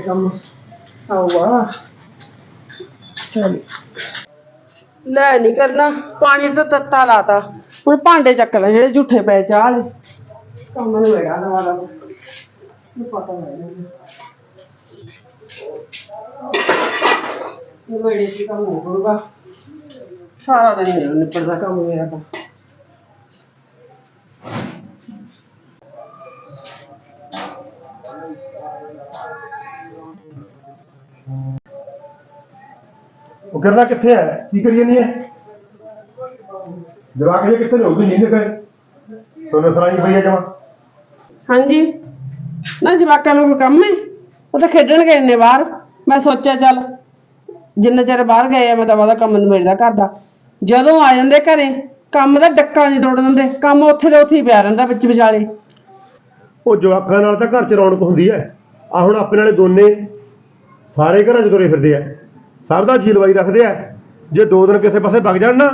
ਕੰਮ ਆਵਾ ਚਲ ਲੈ ਨਹੀਂ ਕਰਨਾ ਪਾਣੀ ਤਾਂ ਤੱਤਾ ਲਾਤਾ। ਹੁਣ ਭਾਂਡੇ ਚੱਕ ਲੈ ਜਿਹੜੇ ਝੂਠੇ ਪਏ ਚਾਹ ਵਾਲੇ। ਕੰਮ ਨੂੰ ਵੇੜਾ ਦਵਾ ਲਾ ਨੂੰ ਪਤਾ ਨਹੀਂ ਇਹ ਵੇੜੇ ਦੀ ਕੰਮ ਹੋ ਹੋਊਗਾ। ਸਾਰਾ ਦਿਨ ਨਹੀਂ ਨਿਪਟਦਾ ਕੰਮ ਮੇਰਾ ਤਾਂ। ਕਰਨਾ ਕਿੱਥੇ ਹੈ ਕੀ ਕਰੀ ਜਾਨੀ ਹੈ ਜਵਾਕ ਜੇ ਕਿੱਥੇ ਨੇ ਉਹ ਵੀ ਨਹੀਂ ਨਿਕਲੇ ਤੁਹਾਨੂੰ ਸਰਾਈ ਪਈ ਹੈ ਜਮਾ? ਹਾਂਜੀ। ਨਾ ਜਵਾਕਾਂ ਨੂੰ ਕੋਈ ਕੰਮ ਹੈ ਉਹ ਤਾਂ ਖੇਡਣ ਗਏ ਨੇ ਬਾਹਰ। ਮੈਂ ਸੋਚਿਆ ਚੱਲ ਜਿੰਨਾ ਚਿਰ ਬਾਹਰ ਗਏ ਆ ਮੈਂ ਤਾਂ ਵਾਦਾ ਕੰਮ ਨਿਬੇੜਦਾ ਘਰ ਦਾ। ਜਦੋਂ ਆ ਜਾਂਦੇ ਘਰੇ ਕੰਮ ਦਾ ਡੱਕਾ ਨਹੀਂ ਤੋੜ ਦਿੰਦੇ। ਕੰਮ ਉੱਥੇ ਦੇ ਉੱਥੇ ਹੀ ਪਿਆ ਰਹਿੰਦਾ ਵਿੱਚ ਵਿਚਾਲੇ। ਉਹ ਜਵਾਕਾਂ ਨਾਲ ਤਾਂ ਘਰ 'ਚ ਰੌਣਕ ਹੁੰਦੀ ਹੈ ਆ ਹੁਣ ਆਪਣੇ ਵਾਲੇ ਦੋਨੇ ਸਾਰੇ ਘਰਾਂ 'ਚ ਤੁਰੇ ਫਿਰਦੇ ਆ। ਸਭ ਦਾ ਜੀ ਲਵਾਈ ਰੱਖਦੇ ਆ। ਜੇ ਦੋ ਦਿਨ ਕਿਸੇ ਪਾਸੇ ਵਗ ਜਾਣ ਨਾ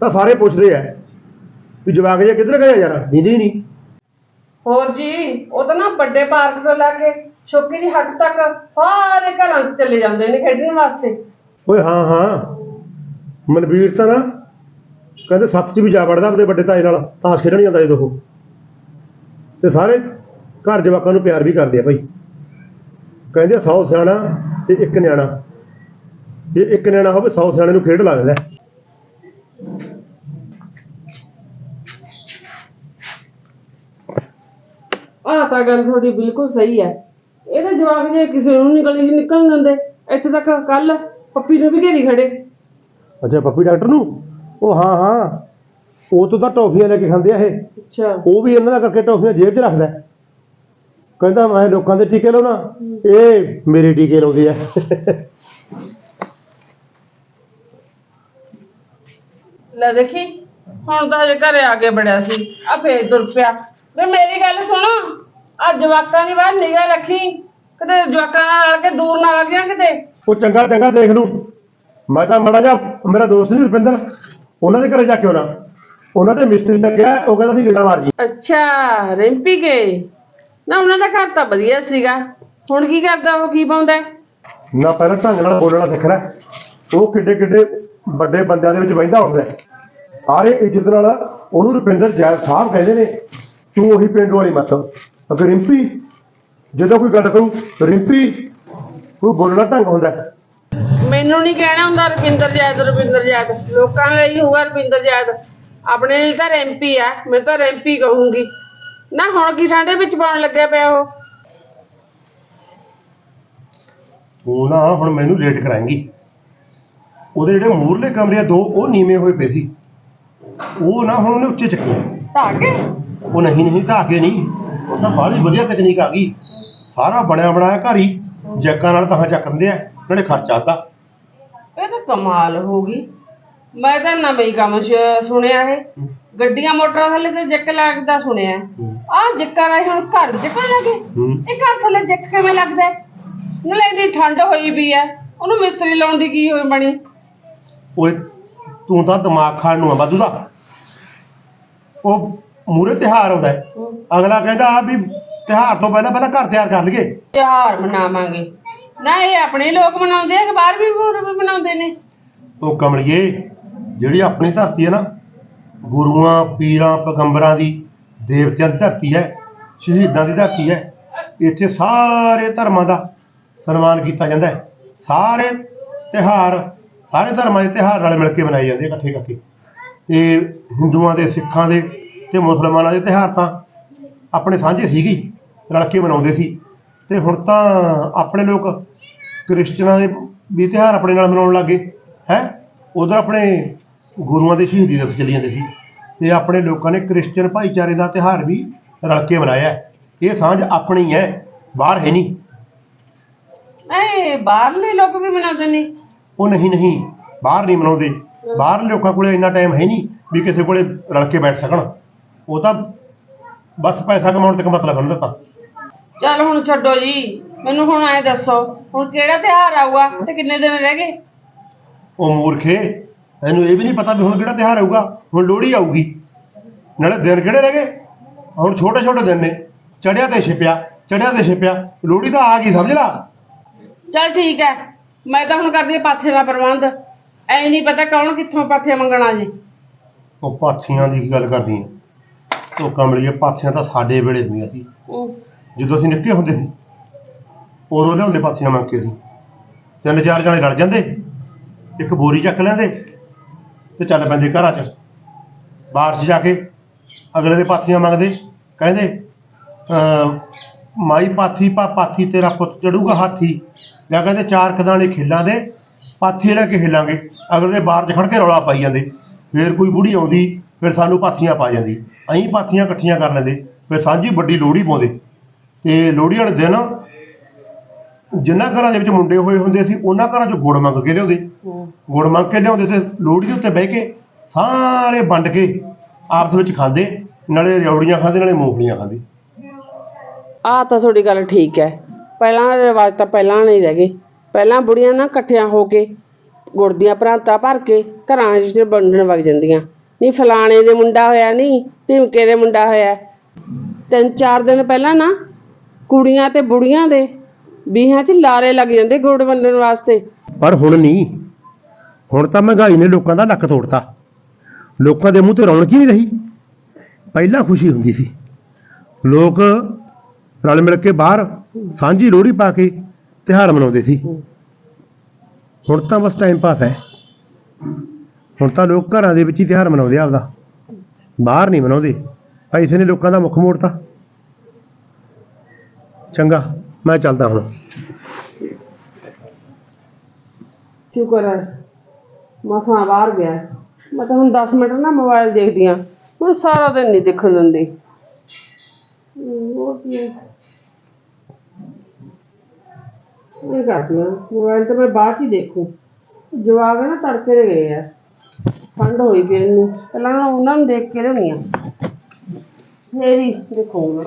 ਤਾਂ ਸਾਰੇ ਪੁੱਛਦੇ ਆ ਵੀ ਜਵਾਕ ਜੇ ਕਿੱਧਰ ਗਏ ਯਾਰ? ਦੀਦੀ ਹੀ ਨਹੀਂ ਹੋਰ ਜੀ ਉਹ ਤਾਂ ਨਾ ਵੱਡੇ ਪਾਰਕ ਤੋਂ ਲੈ ਕੇ ਛੋਕੀ ਦੀ ਹੱਦ ਤੱਕ ਸਾਰੇ ਘਰਾਂ 'ਚ ਚਲੇ ਜਾਂਦੇ ਨੇ ਖੇਡਣ ਵਾਸਤੇ। ਓਏ ਹਾਂ ਹਾਂ। ਮਨਵੀਰ ਤਾਂ ਨਾ ਕਹਿੰਦੇ ਸੱਤ 'ਚ ਵੀ ਜਾ ਵੜਦਾ ਆਪਣੇ ਵੱਡੇ ਤਾਏ ਨਾਲ ਤਾਂ ਖੇਡਣ ਜਾਂਦਾ ਜਦੋਂ ਉਹ। ਤੇ ਸਾਰੇ ਘਰ ਜਵਾਕਾਂ ਨੂੰ ਪਿਆਰ ਵੀ ਕਰਦੇ ਆ ਭਾਈ। ਕਹਿੰਦੇ 100 ਸਿਆਣਾ ਤੇ ਇੱਕ ਨਿਆਣਾ। ਜੇ ਇੱਕ ਨਿਆਣਾ ਹੋਵੇ 100 ਸਿਆਣੇ ਨੂੰ ਖੇਡ ਲਾ ਦਿੰਦਾ। ਆਹ ਤਾਂ ਗੱਲ ਤੁਹਾਡੀ ਬਿਲਕੁਲ ਸਹੀ ਹੈ। ਇਹ ਤਾਂ ਜਵਾਕ ਜੇ ਕਿਸੇ ਨੂੰ ਨਿਕਲੀ ਨਿਕਲ ਦਿੰਦੇ ਇੱਥੇ ਤੱਕ ਕੱਲ ਪੱਪੀ ਨੂੰ ਵੀ ਘੇਰੀ ਖੜੇ। ਅੱਛਾ ਪੱਪੀ ਡਾਕਟਰ ਨੂੰ? ਉਹ ਹਾਂ ਹਾਂ। ਉਹ ਤੋਂ ਤਾਂ ਟੌਫੀਆਂ ਲੈ ਕੇ ਖਾਂਦੇ ਆ ਇਹ। ਅੱਛਾ। ਉਹ ਵੀ ਇਹਨਾਂ ਦਾ ਕਰਕੇ ਟੌਫੀਆਂ ਜੇਬ 'ਚ ਰੱਖਦਾ। ਹੈ। ਕਹਿੰਦਾ ਮੈਂ ਲੋਕਾਂ ਦੇ ਟੀਕੇ ਲਾਉਣਾ। ਇਹ ਮੇਰੇ ਟੀਕੇ ਲਾਉਂਦੇ ਆ। ਲੈ ਦੇਖੀ ਹੁਣ ਤਾਂ ਹਜੇ ਘਰੇ ਆ ਕੇ ਬੜਿਆ ਸੀ ਆ ਫੇਰ ਤੁਰ ਪਿਆ। ਵੇ ਮੇਰੀ ਗੱਲ ਸੁਣ ਆ ਜਵਾਕਾਂ ਦੀ ਬਾਹਰ ਨਿਗਾਹ ਰੱਖੀ ਕਿਤੇ ਜਵਾਕਾਂ ਨਾਲ ਰਲ ਕੇ ਦੂਰ ਨਾ ਵਗ ਜਾਣ ਕਿਤੇ। ਉਹ ਚੰਗਾ ਚੰਗਾ ਦੇਖ ਲੂ ਮੈਂ ਤਾਂ ਮੜਾ ਜਾ ਮੇਰਾ ਦੋਸਤ ਨਹੀਂ ਰੁਪਿੰਦਰ ਉਹਨਾਂ ਦੇ ਘਰੇ ਜਾ ਕੇ ਆਉਣਾ। ਉਹਨਾਂ ਦੇ ਮਿਸਤਰੀ ਲੱਗਿਆ ਉਹ ਕਹਿੰਦਾ ਸੀ ਗੇੜਾ ਮਾਰ ਜੀ। ਅੱਛਾ ਰਿੰਪੀ ਗਏ ਨਾ ਉਹਨਾਂ ਦਾ ਘਰ ਤਾਂ ਵਧੀਆ ਸੀਗਾ। ਹੁਣ ਕੀ ਕਰਦਾ ਉਹ ਕੀ ਪਾਉਂਦਾ? ਨਾ ਪਹਿਲਾਂ ਢੰਗ ਨਾਲ ਬੋਲਣਾ ਸਿੱਖ ਲੈ। ਉਹ ਕਿੱਡੇ ਕਿੱਡੇ ਵੱਡੇ ਬੰਦਿਆਂ ਦੇ ਵਿੱਚ ਬਹਿੰਦਾ ਹੁੰਦਾ ਹੈ। ਸਾਰੇ ਇੱਜ਼ਤ ਨਾਲ ਉਹਨੂੰ ਰੁਪਿੰਦਰ ਜੈਲ ਸਾਹਿਬ ਕਹਿੰਦੇ ਨੇ ਤੂੰ ਉਹੀ ਪਿੰਡ ਵਾਲੀ ਮਤ ਅਗਰ ਰਿੰਪੀ ਜਦੋਂ ਕੋਈ ਗੱਲ ਕਰੂ ਰਿੰਪੀ ਕੋਈ ਬੋਲਣਾ ਢੰਗ ਹੁੰਦਾ ਹੈ। ਮੈਨੂੰ ਨਹੀਂ ਕਹਿਣਾ ਹੁੰਦਾ ਰਵਿੰਦਰ ਜੈਦ ਰਵਿੰਦਰ ਜੈਦ। ਲੋਕਾਂ ਨੂੰ ਇਹੀ ਹੋਊਗਾ ਰਵਿੰਦਰ ਜੈਦ। ਆਪਣੇ ਲਈ ਤਾਂ ਰੈਂਪੀ ਆ ਮੈਂ ਤਾਂ ਰੈਂਪੀ ਕਹੂੰਗੀ। ਨਾ ਹੁਣ ਕੀ ਠੰਡੇ ਵਿੱਚ ਪਾਉਣ ਲੱਗਿਆ ਪਿਆ ਉਹ? ਤੂੰ ਨਾ ਹੁਣ ਮੈਨੂੰ ਲੇਟ ਕਰਾਏਂਗੀ। ਉਹਦੇ ਜਿਹੜੇ ਮੂਰਲੇ ਕਮਰੇ ਆ ਦੋ ਉਹ ਨੀਵੇਂ ਹੋਏ ਪਏ ਸੀ। ਉਹ ਨਾ ਹੁਣ ਉਹਨੇ ਉੱਚੇ ਚੱਕੇ। ਕੇ ਉਹ ਨਹੀਂ ਨਹੀਂ ਕੇ ਨਹੀਂ। ਉਹ ਤਾਂ ਬਾਹਲੀ ਵਧੀਆ ਤਕਨੀਕ ਆ ਗਈ। ਸਾਰਾ ਬਣਿਆ ਬਣਾਇਆ ਘਰ ਹੀ। ਜੈਕਾਂ ਨਾਲ ਤਾਂ ਚੱਕ ਦਿੰਦੇ ਆ ਨਾਲੇ ਖਰਚਾ ਆਦਾ ਇਹ ਤਾਂ ਕਮਾਲ ਹੋ ਗਈ। ਮੈਂ ਤਾਂ ਨਵੇਂ ਹੀ ਕੰਮ ਸੁਣਿਆ ਇਹ। ਗੱਡੀਆਂ ਮੋਟਰਾਂ ਥੱਲੇ ਤੇ ਜੱਕ ਲੱਗਦਾ ਸੁਣਿਆ। ਆ ਜੱਕਾਂ ਨਾਲ ਹੁਣ ਘਰ ਜੱਕਣ ਲੱਗੇ। ਹੂੰ। ਇਹ ਘਰ ਥੱਲੇ ਜੱਕ ਕਿਵੇਂ ਲੱਗਦਾ? ਹੈ? ਨਾਲੇ ਠੰਡ ਹੋਈ ਵੀ ਹੈ। ਉਹਨੂੰ ਮਿਸਤਰੀ ਲਾਉਣ ਦੀ ਕੀ ਹੋਈ ਬਣੀ? ਓਏ ਤੂੰ ਤਾਂ ਦਿਮਾਗ ਖਾਣ ਨੂੰ ਆ ਵਾਧੂ ਦਾ। ਉਹ ਮੂਰੇ ਤਿਹਾਰ ਆਉਂਦਾ ਹੈ। ਅਗਲਾ ਕਹਿੰਦਾ ਆ ਵੀ ਤਿਹਾਰ ਤੋਂ ਪਹਿਲਾਂ ਪਹਿਲਾਂ ਘਰ ਤਿਆਰ ਕਰ ਲਈਏ। ਤਿਉਹਾਰ ਮਨਾਵਾਂਗੇ। ਨਾ ਇਹ ਆਪਣੇ ਲੋਕ ਮਨਾਉਂਦੇ ਆ ਕਿ ਬਾਹਰ ਵੀ ਹੋਰ ਵੀ ਮਨਾਉਂਦੇ ਨੇ? ਉਹ ਕਮਲਿਏ ਜਿਹੜੀ ਆਪਣੀ ਧਰਤੀ ਹੈ ਨਾ ਗੁਰੂਆਂ ਪੀਰਾਂ ਪੈਗੰਬਰਾਂ ਦੀ ਦੇਵਤਿਆਂ ਦੀ ਧਰਤੀ ਹੈ ਸ਼ਹੀਦਾਂ ਦੀ ਧਰਤੀ ਹੈ ਇੱਥੇ ਸਾਰੇ ਧਰਮਾਂ ਦਾ ਸਨਮਾਨ ਕੀਤਾ ਜਾਂਦਾ ਹੈ। ਸਾਰੇ ਤਿਹਾਰ ਸਾਰੇ ਧਰਮਾਂ ਦੇ ਤਿਹਾਰ ਨਾਲ ਮਿਲ ਕੇ ਮਨਾਏ ਜਾਂਦੇ ਇਕੱਠੇ ਕਰਕੇ। ਤੇ ਹਿੰਦੂਆਂ ਦੇ, ਸਿੱਖਾਂ ਦੇ ਤੇ ਮੁਸਲਮਾਨਾਂ ਦੇ ਤਿਹਾਰ ਤਾਂ ਆਪਣੇ ਸਾਂਝੇ ਸੀਗੇ ਰਲ ਕੇ ਮਨਾਉਂਦੇ ਸੀ। ਤੇ ਹੁਣ ਤਾਂ ਆਪਣੇ ਲੋਕ ਕ੍ਰਿਸਚਨਾਂ ਦੇ ਵੀ ਤਿਉਹਾਰ ਆਪਣੇ ਨਾਲ ਮਨਾਉਣ ਲੱਗੇ ਹੈ? ਉਧਰ ਆਪਣੇ ਗੁਰੂਆਂ ਦੇ ਸ਼ਹੀਦੀ ਦਿਵਸ ਚੱਲੀ ਜਾਂਦੇ ਸੀ। ਤੇ ਆਪਣੇ ਲੋਕਾਂ ਨੇ ਕ੍ਰਿਸਚਨ ਭਾਈਚਾਰੇ ਦਾ ਤਿਉਹਾਰ ਵੀ ਰਲ ਕੇ ਮਨਾਇਆ ਇਹ ਸਾਂਝ ਆਪਣੀ ਹੈ, ਬਾਹਰ ਹੈ ਨਹੀਂ। ਇਹ ਬਾਹਰਲੇ ਲੋਕ ਵੀ ਮਨਾਉਂਦੇ ਨੇ। ਉਹ ਨਹੀਂ ਨਹੀਂ। ਬਾਹਰ ਨਹੀਂ ਮਨਾਉਂਦੇ। ਬਾਹਰ ਲੋਕਾਂ ਕੋਲੇ ਇੰਨਾ ਟਾਈਮ ਹੈ ਨਹੀਂ ਵੀ ਕਿਸੇ ਕੋਲੇ ਰਲ ਕੇ ਬੈਠ ਸਕਣ। ਉਹ ਤਾਂ ਬਸ ਪੈਸਾ ਕਮਾਉਣ ਤੱਕ ਮਤਲਬ ਉਹਨਾਂ ਦਾ ਤਾਂ ਚੱਲ ਹੁਣ ਛੱਡੋ ਜੀ। ਮੈਨੂੰ ਹੁਣ ਐ ਦੱਸੋ ਹੁਣ ਕਿਹੜਾ ਤਿਉਹਾਰ ਆਊਗਾ ਤੇ ਕਿੰਨੇ ਦਿਨ ਰਹਿ ਗਏ? ਉਹ ਮੂਰਖੇ ਇਹਨੂੰ ਇਹ ਵੀ ਨਹੀਂ ਪਤਾ ਵੀ ਹੁਣ ਕਿਹੜਾ ਤਿਉਹਾਰ ਆਊਗਾ। ਹੁਣ ਲੋਹੜੀ ਆਊਗੀ। ਨਾਲੇ ਦਿਨ ਕਿਹੜੇ ਰਹਿ ਗਏ? ਹੁਣ ਛੋਟੇ ਛੋਟੇ ਦਿਨ ਨੇ। ਚੜਿਆ ਤੇ ਛਿਪਿਆ ਚੜਿਆ ਤੇ ਛਿਪਿਆ। ਲੋਹੜੀ ਤਾਂ ਆ ਗਈ ਸਮਝ ਲਾ? ਚਲ ਠੀਕ ਹੈ। ਮੈਂ ਤਾਂ ਹੁਣ ਕਰਦੀ ਹਾਂ ਪਾਥੇ ਦਾ ਪ੍ਰਬੰਧ। ਐ ਨਹੀਂ ਪਤਾ ਕੌਣ ਕਿੱਥੋਂ ਪਾਥੇ ਮੰਗਣਾ ਜੀ। ਉਹ ਪਾਥੀਆਂ ਦੀ ਗੱਲ ਕਰਦੀ ਆ। ਉਹ ਕਮਲੀਏ ਪਾਥੀਆਂ ਤਾਂ ਸਾਡੇ ਵੇਲੇ ਹੁੰਦੀਆਂ ਸੀ। ਜਦੋਂ ਅਸੀਂ ਨਿੱਕੇ ਹੁੰਦੇ ਸੀ ਉਦੋਂ ਲਿਆਉਂਦੇ ਪਾਥੀਆਂ ਮੰਗ ਕੇ ਸੀ ਤਿੰਨ ਚਾਰ ਜਾਣੇ ਰਲ ਜਾਂਦੇ ਇੱਕ ਬੋਰੀ ਚੱਕ ਲੈਂਦੇ ਤੇ ਚੱਲ ਪੈਂਦੇ ਘਰਾਂ 'ਚ। ਬਾਹਰ 'ਚ ਜਾ ਕੇ ਅਗਲੇ ਦੇ ਪਾਥੀਆਂ ਮੰਗਦੇ ਕਹਿੰਦੇ ਅਮ ਮਾਈ ਪਾਥੀ, ਪਾ ਪਾਥੀ ਤੇਰਾ ਪੁੱਤ ਚੜੂਗਾ ਹਾਥੀ। ਜਾਂ ਕਹਿੰਦੇ ਚਾਰ ਕਦਾਣੇ ਖੇਲਾਂ ਦੇ ਪਾਥੀ ਲੈ ਕੇ ਖੇਲਾਂਗੇ। ਅਗਲੇ ਦੇ ਬਾਹਰ 'ਚ ਖੜ ਕੇ ਰੌਲਾ ਪਾਈ ਜਾਂਦੇ। ਫੇਰ ਕੋਈ ਬੁੜੀ ਆਉਂਦੀ, ਫਿਰ ਸਾਨੂੰ ਪਾਥੀਆਂ ਪਾ ਜਾਂਦੀ। ਅਸੀਂ ਪਾਥੀਆਂ ਇਕੱਠੀਆਂ ਕਰ ਲੈਂਦੇ, ਫਿਰ ਸਾਂਝੀ ਵੱਡੀ ਲੋਹੜੀ ਪਾਉਂਦੇ। ਤੇ ਲੋਹੜੀ ਵਾਲੇ ਦਿਨ ਜਿਨ੍ਹਾਂ ਘਰਾਂ ਦੇ ਵਿੱਚ ਮੁੰਡੇ ਹੋਏ ਹੁੰਦੇ ਸੀ, ਉਹਨਾਂ ਘਰਾਂ 'ਚੋਂ ਗੁੜ ਮੰਗ ਕੇ ਲਿਆਉਂਦੇ। ਗੁੜ ਮੰਗ ਕੇ ਲਿਆਉਂਦੇ ਸੀ ਲੋਹੜੀ ਦੇ ਉੱਤੇ ਬਹਿ ਕੇ ਸਾਰੇ ਵੰਡ ਕੇ ਆਪਸ ਵਿੱਚ ਖਾਂਦੇ। ਨਾਲੇ ਰਿਉੜੀਆਂ ਖਾਂਦੇ, ਨਾਲੇ ਮੂੰਗਫਲੀਆਂ ਖਾਂਦੇ। ਆਹ ਤਾਂ ਤੁਹਾਡੀ ਗੱਲ ਠੀਕ ਹੈ। ਪਹਿਲਾਂ ਰਿਵਾਜ ਤਾਂ ਪਹਿਲਾਂ ਨਹੀਂ ਰਹਿ ਗਏ। ਪਹਿਲਾਂ ਬੁੜੀਆਂ ਨਾ ਇਕੱਠੀਆਂ ਹੋ ਕੇ ਗੁੜ ਦੀਆਂ ਭਰਾਂਤਾਂ ਭਰ ਕੇ ਘਰਾਂ 'ਚ ਵੰਡਣ ਵਗ ਜਾਂਦੀਆਂ। ਨਹੀਂ ਫਲਾਣੇ ਦੇ ਮੁੰਡਾ ਹੋਇਆ ਨਹੀਂ ਢਿਮਕੇ ਦੇ ਮੁੰਡਾ ਹੋਇਆ। ਤਿੰਨ ਚਾਰ ਦਿਨ ਪਹਿਲਾਂ ਨਾ ਕੁੜੀਆਂ ਤੇ ਬੁੜੀਆਂ ਦੇ ਵੀਹਾਂ 'ਚ ਲਾਰੇ ਲੱਗ ਜਾਂਦੇ ਗੁੜ ਵੰਡਣ ਵਾਸਤੇ। ਪਰ ਹੁਣ ਨਹੀਂ ਹੁਣ ਤਾਂ ਮਹਿੰਗਾਈ ਨੇ ਲੋਕਾਂ ਦਾ ਲੱਕ ਤੋੜਤਾ। ਲੋਕਾਂ ਦੇ ਮੂੰਹ ਤੇ ਰੌਣਕ ਹੀ ਨਹੀਂ ਰਹੀ। ਪਹਿਲਾਂ ਖੁਸ਼ੀ ਹੁੰਦੀ ਸੀ। ਲੋਕ ਰਲ ਮਿਲ ਕੇ ਬਾਹਰ ਸਾਂਝੀ ਲੋਹੜੀ ਪਾ ਕੇ ਤਿਉਹਾਰ ਮਨਾਉਂਦੇ ਸੀ। ਹੁਣ ਤਾਂ ਬਸ ਟਾਈਮ ਪਾਸ ਹੈ। ਹੁਣ ਤਾਂ ਲੋਕ ਘਰਾਂ ਦੇ ਵਿੱਚ ਹੀ ਤਿਉਹਾਰ ਮਨਾਉਂਦੇ ਆਪਦਾ। ਬਾਹਰ ਨਹੀਂ ਮਨਾਉਂਦੇ। ਪੈਸੇ ਨੇ ਲੋਕਾਂ ਦਾ ਮੁੱਖ ਮੋੜਤਾ। ਚੰਗਾ, ਮੈਂ ਚੱਲਦਾ ਹੁਣ। ਸ਼ੁਕਰ ਹੈ ਮਸਾਂ ਬਾਹਰ ਗਿਆ। ਮੈਂ ਤਾਂ ਹੁਣ 10 ਮਿੰਟ ਨਾ ਮੋਬਾਈਲ ਦੇਖਦੀ ਆ। ਹੁਣ ਸਾਰਾ ਦਿਨ ਨਹੀਂ ਦੇਖਣ ਦਿੰਦੀ। ਹੋਰ ਕੀ। ਹੈ ਇਹ ਕਰਦੀ ਆ ਮੋਬਾਈਲ ਤੇ ਮੈਂ ਬਾਅਦ ਚ ਹੀ ਦੇਖੂ। ਜਵਾਬ ਹੈ ਨਾ ਤੜਕੇ ਦੇ ਗਏ ਆ। ਠੰਡ ਹੋਈ ਪਈ ਇੰਨੀ। ਪਹਿਲਾਂ ਨਾ ਉਹਨਾਂ ਨੂੰ ਦੇਖ ਕੇ ਲਿਆਉਣੀ ਆ। ਫੇਰ ਹੀ ਦੇਖੂਗਾ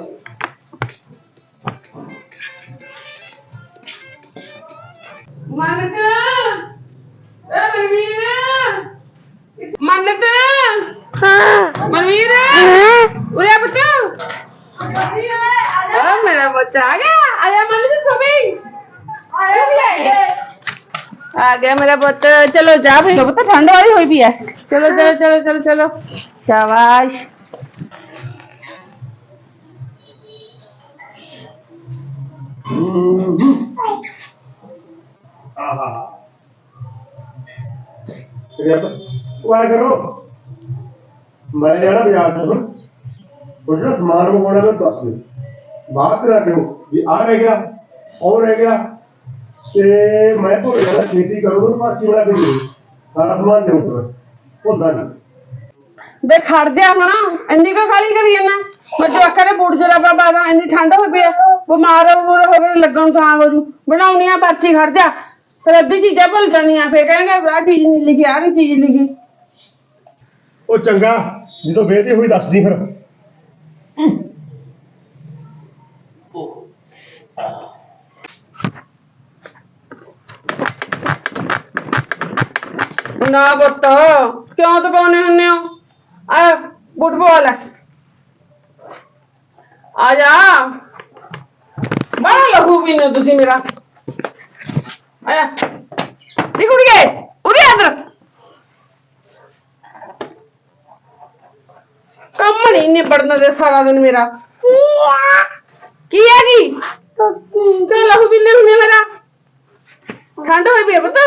ਮੰਨਤ ਏ ਮਨਵੀਰ ਮੰਨਤ ਹਾਂ। ਮਨਵੀਰ ਉਰੇ ਆ ਪੁੱਤ। ਆ ਮੇਰਾ ਬੱਚਾ ਆ ਗਿਆ। ਆਇਆ ਕਮੀ ਆਇਆ ਵੀ ਆਇਆ ਆ ਗਿਆ ਮੇਰਾ ਪੁੱਤ ਚਲੋ ਜਾ ਫਿਰ ਪੁੱਤ ਠੰਡ ਵਾਲੀ ਹੋਈ ਪਈ ਹੈ ਚਲੋ ਚਲੋ ਚਲੋ ਚਲੋ ਚਲੋ ਸ਼ਾਬਾਸ਼ ਉਹ ਆ ਕਰੋ ਮੈਂ ਜਾਣਾ ਬਾਜ਼ਾਰ ਤੋਂ ਉਹ ਜਿਹੜਾ ਸਮਾਨ ਮੰਗਵਾਉਣਾ ਮੈਂ ਦੱਸ ਦੇ ਬਾਅਦ ਕਰਾ ਦਿਓ ਵੀ ਤੇ ਮੈਂ ਭੁੱਲ ਜਾਣਾ ਛੇਤੀ ਕਰੋ ਉਹਨੂੰ ਪਾਸੀ ਬਣਾ ਕੇ ਦਿਓ ਸਾਰਾ ਸਮਾਨ ਦਿਓ ਪਰ ਹੁੰਦਾ ਨਹੀਂ ਬੇ ਖੜ ਜਾ ਹੁਣ। ਇੰਨੀ ਕੋ ਖਾਲੀ ਕਰੀ ਜਾਂਦਾ। ਮੈਂ ਜਵਾਕਾਂ ਦੇ ਬੂਟ ਜਰਾਬਾ ਪਾਦਾ ਇੰਨੀ ਠੰਡ ਹੋਈ ਪਈ ਆ। ਬਿਮਾਰ ਹੋ ਹੋ ਗਏ ਲੱਗਣ ਥਾਂ ਹੋ ਜੂ। ਬਣਾਉਣੀ ਆ ਪਰਚੀ ਖੜ ਜਾ। ਫਿਰ ਅੱਧੀ ਚੀਜ਼ਾਂ ਭੁੱਲ ਜਾਣੀਆਂ ਫੇਰ ਕਹਿਣਗੇ ਆਹ ਚੀਜ਼ ਨਹੀਂ ਲਿਖੀ ਆਹ ਨਹੀਂ ਚੀਜ਼ ਲਿਖੀ। ਉਹ ਚੰਗਾ ਜਦੋਂ ਬੇਟੀ ਹੋਈ ਦੱਸਦੀ ਫਿਰ। ਨਾ ਪੁੱਤ। ਕਿਉਂ ਤਪਾਉਨੇ ਹੁੰਨੇ ਹੋ? ਆ ਬੂਟ ਪਵਾ ਲੈ ਆ ਜਾ। ਬੜਾ ਲਹੂ ਵੀ ਨੇ ਤੁਸੀਂ ਮੇਰਾ। ਆਇਆ ਨੀ ਕੁੜੀਏ, ਉਰੇ ਆ ਅੰਦਰ। ਕੰਮ ਨਹੀਂ ਨਿਬੜਨ ਦੇ ਸਾਰਾ ਦਿਨ ਮੇਰਾ। ਕੀ ਹੈ ਕੀ? ਕਿਉਂ ਲਹੂ ਪੀਂਦੇ ਹੁੰਦੇ ਮੇਰਾ? ਠੰਡ ਹੋਈ ਪਈ ਆ ਪੁੱਤ?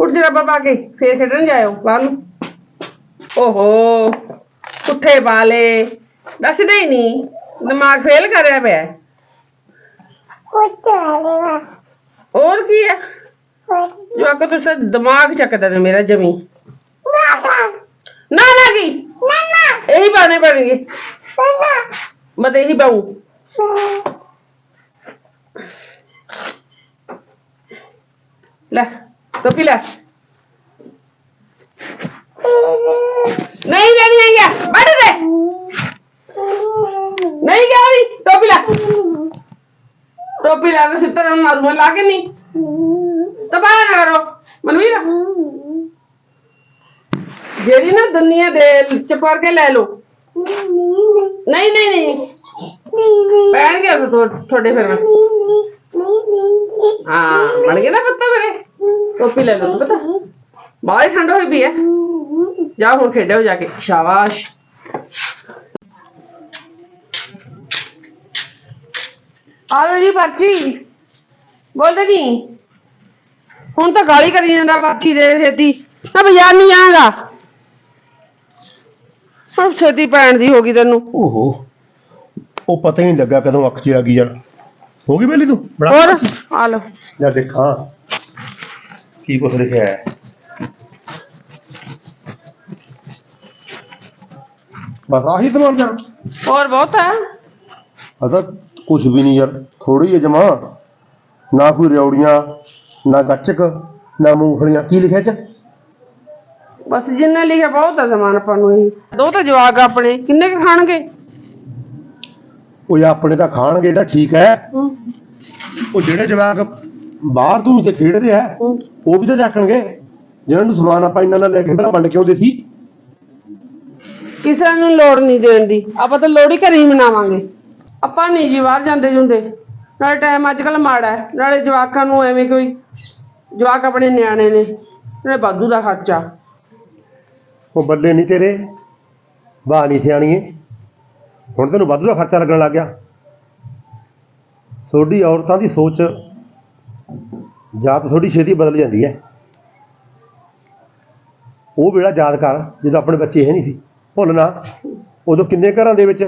ਉੱਠ ਜਰਾ ਬਾਬਾ ਕੇ ਫੇਰ ਖੇਡਣ ਜਾਇਓ ਬਾਹਰ ਨੂੰ। ਓਹੋ ਪੁੱਠੇ ਵਾਲੇ। ਦੱਸਦੇ ਹੀ ਨਹੀਂ ਦਿਮਾਗ ਫੇਲ ਕਰਿਆ ਪਿਆ। ਹੈ। ਹੋਰ ਕੀ ਹੈ ਜੋ ਆ ਕੇ ਤੁਸੀਂ ਦਿਮਾਗ ਚੱਕਦਾ ਨੇ ਮੇਰਾ ਜਮੀ। ਨਾ ਨਾ। ਕੀ? ਇਹੀ ਬਾਣੇ ਬਣਗੇ ਮੈਂ ਤਾਂ ਇਹੀ ਬਾਉ ਲੈ। ਟੋਪੀ ਲੈ ਨਹੀਂ ਲੈਣੀ ਆਈ ਆ ਬੜ ਦੇ ਨਹੀਂ ਗਿਆ ਵੀ ਟੋਪੀ ਲੈ ਟੋਪੀ ਲੈ ਤੇ ਸਿੱਤਰ ਨੂੰ ਮਾਰੂ ਲਾ ਕੇ ਨਹੀਂ ਤਬਾਹ ਨਾ ਕਰੋ ਮਨਵੀਰ ਜਿਹੜੀ ਨਾ ਦੁਨੀਆ ਦੇ ਚਪਰ ਕੇ ਲੈ ਲਓ ਨਹੀਂ ਨਹੀਂ ਨਹੀਂ ਪੈਣਗੇ ਉਹ ਤੁਹਾਡੇ ਫਿਰ ਹਾਂ ਬਣ ਗਿਆ ਨਾ ਪੱਤਾ ਮੇਰੇ ਟੋਪੀ ਲੈ ਲਓ ਪਤਾ ਬਾਹਰ ਹੀ ਠੰਡ ਹੋਈ ਪਈ ਹੈ ਜਾ ਹੁਣ ਖੇਡੋ ਜਾ ਕੇ ਸ਼ਾਬਾਸ਼ ਆ ਲਓ ਜੀ ਪਰਚੀ ਬੋਲਦੇ ਨਹੀਂ ਹੁਣ ਤਾਂ ਗਾਲੀ ਕਰੀ ਜਾਂਦਾ ਪਰਚੀ ਦੇ ਛੇਤੀ। ਨਾ ਬਾਜ਼ਾਰ ਨਹੀਂ ਜਾਏਗਾ ਹੁਣ ਛੇਤੀ ਪੈਣ ਦੀ ਹੋ ਗਈ ਤੈਨੂੰ। ਓਹੋ। ਉਹ ਪਤਾ ਹੀ ਨਹੀਂ ਲੱਗਾ ਕਦੋਂ ਅੱਖ 'ਚ ਆ ਗਈ ਯਾਰ। ਹੋ ਗਈ ਵੇਲੀ ਤੂੰ? ਬੜਾ ਹੋਰ ਆ ਲਓ। ਲੈ ਦੇਖਾਂ। ਕੀ ਕੁਛ ਲਿਖਿਆ ਹੈ। ਬਸ ਆਹੀ ਸਮਾਨ ਦਾ ਹੋਰ ਬਹੁਤ ਹੈ। ਅਦਾ ਕੁਝ ਵੀ ਨਹੀਂ ਯਾਰ ਥੋੜੀ ਹੈ ਜਮਾ। ਨਾ ਕੋਈ ਰਿਉੜੀਆਂ ਨਾ ਗੱਚਕ ਨਾ ਮੂੰਗਫਲੀਆਂ। ਕੀ ਲਿਖਿਆ ਚ? ਬਸ ਜਿੰਨੇ ਲਿਖਿਆ ਬਹੁਤ ਹੈ ਸਮਾਨ ਆਪਾਂ ਨੂੰ ਇਹ। ਦੋ ਤਾਂ ਜਵਾਕ ਆ ਆਪਣੇ ਕਿੰਨੇ ਕੁ ਖਾਣਗੇ? ਯਾ ਆਪਣੇ ਤਾਂ ਖਾਣਗੇ ਜਿਹੜਾ ਠੀਕ ਹੈ। ਉਹ ਜਿਹੜੇ ਜਵਾਕ ਬਾਹਰ ਤੋਂ ਤੇ ਖੇਡਦੇ ਆ। ਉਹ ਵੀ ਤਾਂ ਚੱਕਣਗੇ। ਜਿਹਨਾਂ ਨੂੰ ਸਮਾਨ ਆਪਾਂ ਇੰਨਾ ਨਾਲ ਲੈ ਕੇ ਪਹਿਲਾਂ ਵੰਡ ਕੇ ਆਉਂਦੇ ਸੀ। ਕਿਸੇ ਨੂੰ ਲੋੜ ਨਹੀਂ ਦੇਣ ਦੀ। ਆਪਾਂ ਤਾਂ ਲੋੜੀ ਘਰੇ ਹੀ ਮਨਾਵਾਂਗੇ। ਆਪਾਂ ਨਹੀਂ ਜੀ ਬਾਹਰ ਜਾਂਦੇ ਜੁੰਦੇ। ਨਾਲੇ ਟਾਈਮ ਅੱਜ ਕੱਲ ਮਾੜਾ ਹੈ। ਨਾਲੇ ਜਵਾਕਾਂ ਨੂੰ ਐਵੇਂ ਕੋਈ ਜਵਾਕ ਆਪਣੇ ਨਿਆਣੇ ਨੇ। ਨਾਲੇ ਵਾਧੂ ਦਾ ਖਰਚਾ। ਉਹ ਬੱਲੇ ਨਹੀਂ ਤੇਰੇ। ਬਾਹ ਨਹੀਂ ਸਿਆਣੀਏ। ਹੁਣ ਤੈਨੂੰ ਵਾਧੂ ਦਾ ਖਰਚਾ ਲੱਗਣ ਲੱਗ ਗਿਆ। ਤੁਹਾਡੀ ਔਰਤਾਂ ਦੀ ਸੋਚ ਜਾਂ ਤਾਂ ਤੁਹਾਡੀ ਛੇਤੀ ਬਦਲ ਜਾਂਦੀ ਹੈ। ਉਹ ਵੇਲਾ ਯਾਦ ਕਰ, ਜਦੋਂ ਆਪਣੇ ਬੱਚੇ ਹੈ ਨਹੀਂ ਸੀ। ਭੁੱਲਣਾ ਉਦੋਂ ਕਿੰਨੇ ਘਰਾਂ ਦੇ ਵਿੱਚ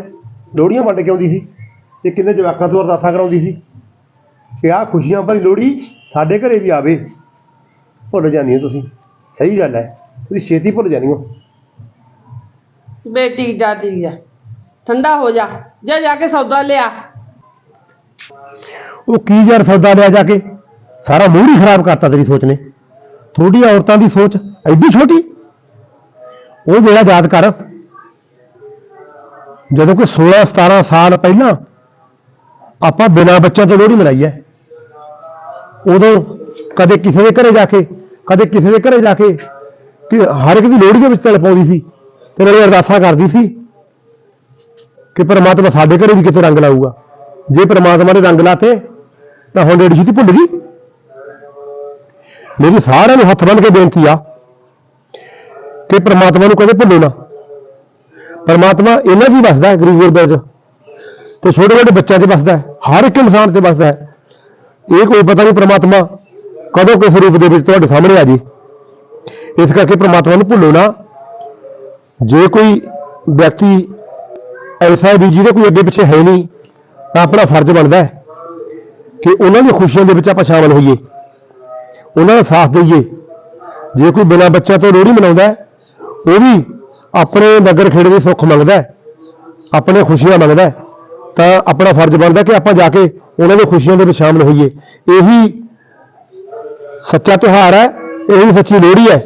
ਲੋਹੜੀਆਂ ਵੰਡ ਕੇ ਆਉਂਦੀ ਸੀ ਤੇ ਕਿੰਨੇ ਜਵਾਕਾਂ ਤੋਂ ਅਰਦਾਸਾਂ ਕਰਾਉਂਦੀ ਸੀ ਕਿ ਆਹ ਖੁਸ਼ੀਆਂ ਭਰੀ ਲੋਹੜੀ ਸਾਡੇ ਘਰੇ ਵੀ ਆਵੇ। ਭੁੱਲ ਜਾਂਦੀ ਹੋ ਤੁਸੀਂ। ਸਹੀ ਗੱਲ ਹੈ। ਤੁਸੀਂ ਛੇਤੀ ਭੁੱਲ ਜਾਂਦੀ ਹੋ। ਬੇਟੀ ਜਾਤੀ ਜਾ ਠੰਡਾ ਹੋ ਜਾ। ਜਾ ਜਾ ਕੇ ਸੌਦਾ ਲਿਆ। ਉਹ ਕੀ ਯਾਰ ਸੌਦਾ ਲਿਆ ਜਾ ਕੇ? ਸਾਰਾ ਮੂਡ ਹੀ ਖਰਾਬ ਕਰਤਾ ਤੇਰੀ ਸੋਚ ਨੇ। ਥੋੜੀ ਔਰਤਾਂ ਦੀ ਸੋਚ ਐਡੀ ਛੋਟੀ? ਉਹ ਵੇਲਾ ਯਾਦ ਕਰ। ਜਦੋਂ ਕੋਈ 16 17 ਸਾਲ ਪਹਿਲਾਂ ਆਪਾਂ ਬਿਨਾਂ ਬੱਚਿਆਂ ਤੋਂ ਲੋਹੜੀ ਮਨਾਈ ਹੈ। ਉਦੋਂ ਕਦੇ ਕਿਸੇ ਦੇ ਘਰੇ ਜਾ ਕੇ, ਕਦੇ ਕਿਸੇ ਦੇ ਘਰੇ ਜਾ ਕੇ ਕਿ ਹਰ ਇੱਕ ਦੀ ਲੋਹੜੀ ਦੇ ਵਿੱਚ ਤਲ ਪਾਉਂਦੀ ਸੀ ਤੇ ਨਾਲੇ ਅਰਦਾਸਾਂ ਕਰਦੀ ਸੀ। ਕਿ ਪਰਮਾਤਮਾ ਸਾਡੇ ਘਰੇ ਵੀ ਕਿਤੇ ਰੰਗ ਲਾਊਗਾ। ਜੇ ਪਰਮਾਤਮਾ ਨੇ ਰੰਗ ਲਾਤੇ, ਤਾਂ ਹੁਣ ਡੇਢ ਛੇਤੀ ਭੁੱਲ ਗਈ। ਮੇਰੀ ਸਾਰਿਆਂ ਨੂੰ ਹੱਥ ਬੰਨ ਕੇ ਬੇਨਤੀ ਆ ਕਿ ਪਰਮਾਤਮਾ ਨੂੰ ਕਦੇ ਭੁੱਲੋ ਨਾ। ਪਰਮਾਤਮਾ ਇਹਨਾਂ 'ਚ ਹੀ ਵਸਦਾ ਗਰੀਬ ਗੁਰਬਿਆਂ 'ਚ। ਤੇ ਛੋਟੇ ਛੋਟੇ ਬੱਚਿਆਂ 'ਚ ਵਸਦਾ ਹਰ ਇੱਕ ਇਨਸਾਨ 'ਚ ਵਸਦਾ ਹੈ। ਇਹ ਕੋਈ ਪਤਾ ਨਹੀਂ ਪਰਮਾਤਮਾ ਕਦੋਂ ਕਿਸ ਰੂਪ ਦੇ ਵਿੱਚ ਤੁਹਾਡੇ ਸਾਹਮਣੇ ਆ ਜੀ। ਇਸ ਕਰਕੇ ਪਰਮਾਤਮਾ ਨੂੰ ਭੁੱਲੋ ਨਾ। ਜੇ ਕੋਈ ਵਿਅਕਤੀ ਐਸਾ ਹੈ ਵੀ ਜਿਹਦੇ ਕੋਈ ਅੱਗੇ ਪਿੱਛੇ ਹੈ ਨਹੀਂ, ਤਾਂ ਆਪਣਾ ਫਰਜ਼ ਬਣਦਾ ਹੈ ਕਿ ਉਹਨਾਂ ਦੀਆਂ ਖੁਸ਼ੀਆਂ ਦੇ ਵਿੱਚ ਆਪਾਂ ਸ਼ਾਮਲ ਹੋਈਏ, ਉਹਨਾਂ ਦਾ ਸਾਥ ਦਈਏ। ਜੇ ਕੋਈ ਬਿਨਾਂ ਬੱਚਿਆਂ ਤੋਂ ਲੋਹੜੀ ਮਨਾਉਂਦਾ ਹੈ, ਉਹ ਵੀ ਆਪਣੇ ਨਗਰ ਖੇੜੇ ਦੇ ਸੁੱਖ ਮੰਗਦਾ ਹੈ, ਆਪਣੇ ਖੁਸ਼ੀਆਂ ਮੰਗਦਾ ਹੈ, ਤਾਂ ਆਪਣਾ ਫਰਜ਼ ਬਣਦਾ ਕਿ ਆਪਾਂ ਜਾ ਕੇ ਉਹਨਾਂ ਦੀਆਂ ਖੁਸ਼ੀਆਂ ਦੇ ਵਿੱਚ ਸ਼ਾਮਲ ਹੋਈਏ। ਇਹੀ ਸੱਚਾ ਤਿਉਹਾਰ ਹੈ, ਇਹੀ ਸੱਚੀ ਲੋਹੜੀ ਹੈ।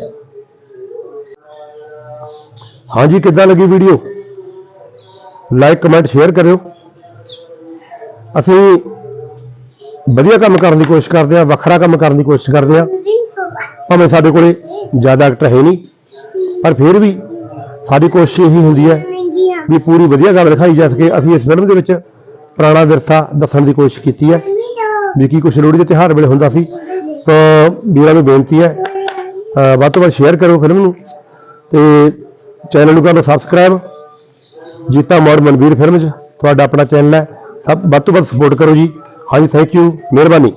ਹਾਂਜੀ, ਕਿੱਦਾਂ ਲੱਗੀ ਵੀਡੀਓ ਲਾਈਕ ਕਮੈਂਟ ਸ਼ੇਅਰ ਕਰਿਓ। ਅਸੀਂ ਵਧੀਆ ਕੰਮ ਕਰਨ ਦੀ ਕੋਸ਼ਿਸ਼ ਕਰਦੇ ਹਾਂ, ਵੱਖਰਾ ਕੰਮ ਕਰਨ ਦੀ ਕੋਸ਼ਿਸ਼ ਕਰਦੇ ਹਾਂ। ਭਾਵੇਂ ਸਾਡੇ ਕੋਲੇ ਜ਼ਿਆਦਾ ਐਕਟਰ ਹੈ ਨਹੀਂ, ਪਰ ਫਿਰ ਵੀ ਸਾਡੀ ਕੋਸ਼ਿਸ਼ ਇਹੀ ਹੁੰਦੀ ਹੈ ਵੀ ਪੂਰੀ ਵਧੀਆ ਗੱਲ ਦਿਖਾਈ ਜਾ ਸਕੇ। ਅਸੀਂ ਇਸ ਫਿਲਮ ਦੇ ਵਿੱਚ ਪੁਰਾਣਾ ਵਿਰਸਾ ਦੱਸਣ ਦੀ ਕੋਸ਼ਿਸ਼ ਕੀਤੀ ਹੈ। ਵੀ ਕੀ ਕੁਛ ਲੋਹੜੀ ਦੇ ਤਿਉਹਾਰ ਵੇਲੇ ਹੁੰਦਾ ਸੀ। ਤਾਂ ਵੀਰਾਂ ਨੂੰ ਬੇਨਤੀ ਹੈ ਵੱਧ ਤੋਂ ਵੱਧ ਸ਼ੇਅਰ ਕਰੋ ਫਿਲਮ ਨੂੰ ਤੇ ਚੈਨਲ ਨੂੰ ਕਰੋ ਸਬਸਕ੍ਰਾਈਬ ਜੀਤਾ ਮੋੜ ਮਨਵੀਰ ਫਿਲਮ 'ਚ ਤੁਹਾਡਾ ਆਪਣਾ ਚੈਨਲ ਹੈ। ਸਭ ਵੱਧ ਤੋਂ ਵੱਧ ਸਪੋਰਟ ਕਰੋ ਜੀ। ਹਾਂਜੀ ਥੈਂਕ ਯੂ ਮਿਹਰਬਾਨੀ।